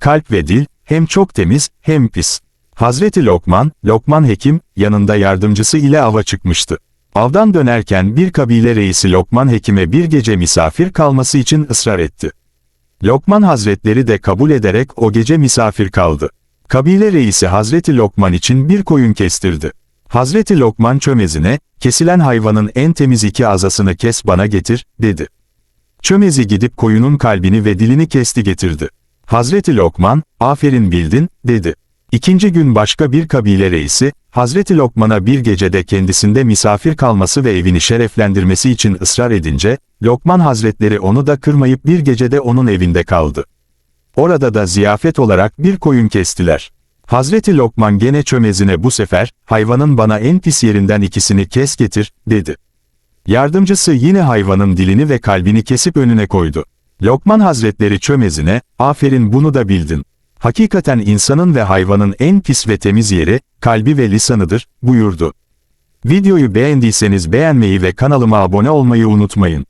Kalp ve dil, hem çok temiz, hem pis. Hazreti Lokman, Lokman Hekim, yanında yardımcısı ile ava çıkmıştı. Avdan dönerken bir kabile reisi Lokman Hekim'e bir gece misafir kalması için ısrar etti. Lokman Hazretleri de kabul ederek o gece misafir kaldı. Kabile reisi Hazreti Lokman için bir koyun kestirdi. Hazreti Lokman çömezine, kesilen hayvanın en temiz iki azasını kes bana getir, dedi. Çömezi gidip koyunun kalbini ve dilini kesti getirdi. Hazreti Lokman, aferin bildin, dedi. İkinci gün başka bir kabile reisi, Hazreti Lokman'a bir gecede kendisinde misafir kalması ve evini şereflendirmesi için ısrar edince, Lokman Hazretleri onu da kırmayıp bir gecede onun evinde kaldı. Orada da ziyafet olarak bir koyun kestiler. Hazreti Lokman gene çömezine bu sefer, hayvanın bana en pis yerinden ikisini kes getir, dedi. Yardımcısı yine hayvanın dilini ve kalbini kesip önüne koydu. Lokman Hazretleri çömezine, aferin bunu da bildin. Hakikaten insanın ve hayvanın en pis ve temiz yeri, kalbi ve lisanıdır, buyurdu. Videoyu beğendiyseniz beğenmeyi ve kanalıma abone olmayı unutmayın.